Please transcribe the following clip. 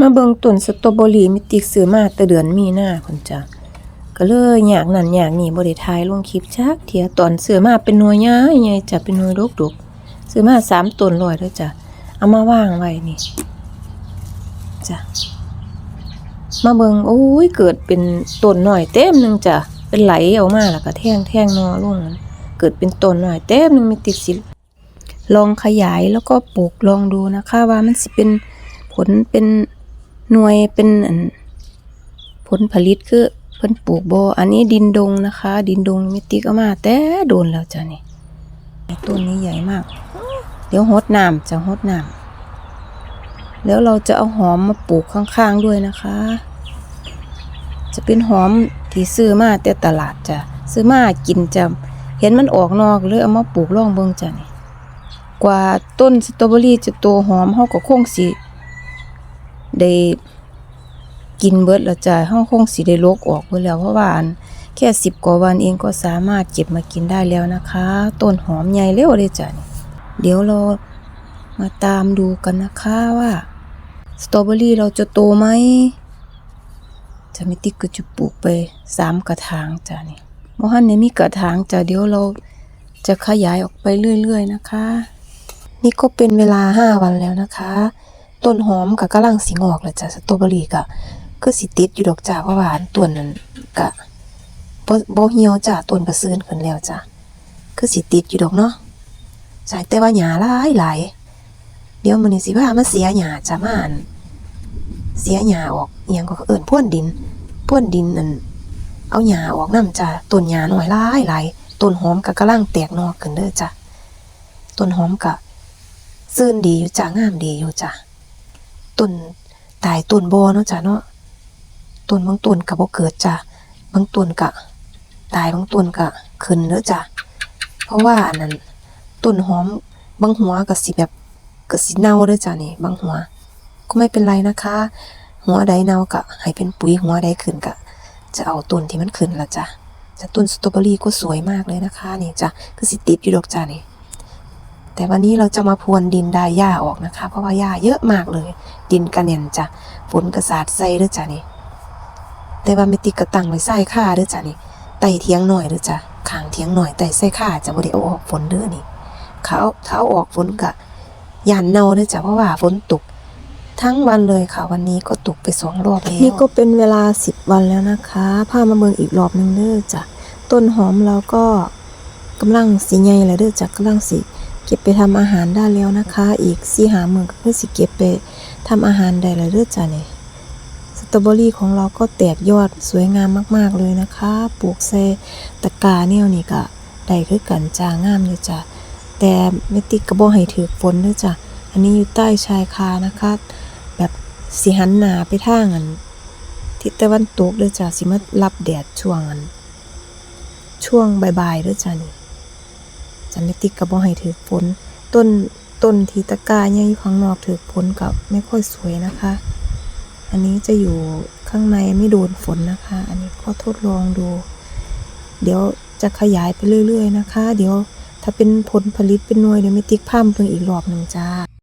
มาเบิงต้นสตรอเบอรี่มิติกซื้อมาแต่เดือนมีนาพุ่นจ้ะก็เลยอยากนั่นอยากนี่บ่ได้ถ่ายลงคลิปจักเทียตอนซื้อมาเป็นหน่วยใหญ่ใหญ่จ้ะเป็นหน่วยดกๆซื้อมาสามต้นร้อยเด้อจ้ะเอามาวางไว้นี่จ้ะมาเบิงโอ้ยเกิดเป็นต้นหน่อยเต็มหนึ่งจ้ะเป็นไหลออกมาแล้วก็แท่งแท่งนอลงนั่นเกิดเป็นต้นหน่อยเต็มหนึ่งมิติสิลองขยายแล้วก็ปลูกลองดูนะคะว่ามันสิเป็นผลเป็น หน่วยเป็นผลผลิตคือเพิ่นปลูกบ่อันนี้ดินดงนะคะ ดินดงมิติกเอามา แต่โดนแล้วจ้ะนี่ต้นนี้ใหญ่มาก เดี๋ยวหดน้ำจะหดน้ำแล้วเราจะเอาหอมมาปลูกข้างๆด้วยนะคะ จะเป็นหอมที่ซื้อมาแต่ตลาดจ้ะซื้อมากินจะเห็นมันออกนอกเลยเอามาปลูกลองเบิ่งจ้ะนี่กว่าต้นสตรอเบอรี่จะโตหอมเฮาก็คงสิ ได้กินเบิดแล้วจ้ะเฮาคงสิได้ลกออกเบิดแล้วเพราะว่าอันแค่10กว่าวันเองก็สามารถเก็บมากินได้แล้วนะคะ ต้นหอมใหญ่เร็วเลยจ้ะนี่เดี๋ยวเรามาตามดูกันนะคะว่าสตรอเบอรี่เราจะโตไหมจะไม่ติกก็จะปลูกไปสามกระถางจ้ะนี่บ่ฮั่นเนี่ยมีกระถางจ้ะเดี๋ยวเราจะขยายออกไปเรื่อยๆนะคะ นี่ก็เป็นเวลาห้าวันแล้วนะคะ ต้นหอมกับกำลังสิงออกแล้วจ้ะสตรอเบอรี่ก็คือสิติดอยู่ดอกจ้าเพราะว่าอันต้นนั้นก็บ่บ่เหี่ยวจ้ะต้นก็ซื่นขึ้นแล้วจ้ะคือสิติดอยู่ดอกเนาะใช่แต่ว่าหญ้าหลายหลายเดี๋ยวมื้อนี้สิพามาเสียหญ้าจ้ะมาอันเสียหญ้าออกอียังก็เอิ้นพ่วนดินพ่วนดินอันเอาหญ้าออกนํจ้ะต้นหญ้าน้อยหลายหลายต้นหอมก็กำลังแตกนอกขึ้นเด้อจ้ะต้นหอมก็ซื่นดีอยู่จ้ะงามดีอยู่จ้ะ ต้นตายต้นบ่เนาะจ้ะเนาะต้นบางต้นก็บ่เกิดจ้ะบางต้นก็ตายบางต้นก็ขึ้นเด้อจ้ะเพราะว่าอันนั้นต้นหอมบางหัวก็สิแบบก็สิเน่าเด้อจ้ะนี่บางหัว ก็ไม่เป็นไรนะคะ หัวใดเน่าก็ให้เป็นปุ๋ยหัวใดขึ้นก็จะเอาต้นที่มันขึ้นละจ้ะจะต้นสตรอเบอรี่ก็สวยมากเลยนะคะ นี่จ้ะคือสิติดอยู่ดอกจ้ะนี่ แต่วันนี้เราจะมาพรวนดินดายหญ้าออกนะคะ เพราะว่าหญ้าเยอะมากเลย ดินกระเน่นจ้ะฝนกระสาดใส่เด้อจ้ะนี่แต่ว่าไม่ติดกระตังไว้ใส่ข้าเด้อจ้ะนี่ไต่เทียงหน่อยเด้อจ้ะขางเทียงหน่อยไต่ใส่ข้าจะบ่ได้เอาออกฝนเด้อนี่เขาเท้าออกฝนกะยานเน่าเด้อจ้ะเพราะว่าฝนตกทั้งวันเลยค่ะ วันนี้ก็ตกไปสองรอบแล้วนี่ก็เป็นเวลาสิบวันแล้วนะคะพามาเมืองอีกรอบหนึงเด้อจ้ะต้นหอมเราก็กำลังสีใหญ่แล้วเด้อจ้ะกำลังสิเก็บไปทำอาหารได้แล้วนะคะ อีกสี่หาเมืองก็คือสิเก็บไปทำอาหารได้แล้วเด้อจ้ะเนี่ยสตรอเบอรี่ของเราก็แตกยอดสวยงามมาก ๆ เลยนะคะ ปลูกใส่ตะกาเนี่ยนี่ก็ได้คือกันจ้างามเลยจ้ะแต่ไม่ติดกระบอกให้ถือฝนเด้อจ้ะอันนี้อยู่ใต้ชายคานะคะ แบบสีหันหนาไปทางอันทิศตะวันตกเด้อจ้ะสิมารับแดดช่วงอันช่วงบ่ายๆด้อจ้ะนี่ จันติกกับบ่ให้ถือฝนต้นต้นทีตะกาเนี่ยอยู่ข้างนอกถือฝนกับไม่ค่อยสวยนะคะ อันนี้จะอยู่ข้างในไม่โดนฝนนะคะ อันนี้ก็ทดลองดู เดี๋ยวจะขยายไปเรื่อย ๆ นะคะ เดี๋ยวถ้าเป็นผลผลิตเป็นหน่วยเดี๋ยวไม่ติ๊กพร่ำเพิ่งอีกรอบหนึ่งจ้า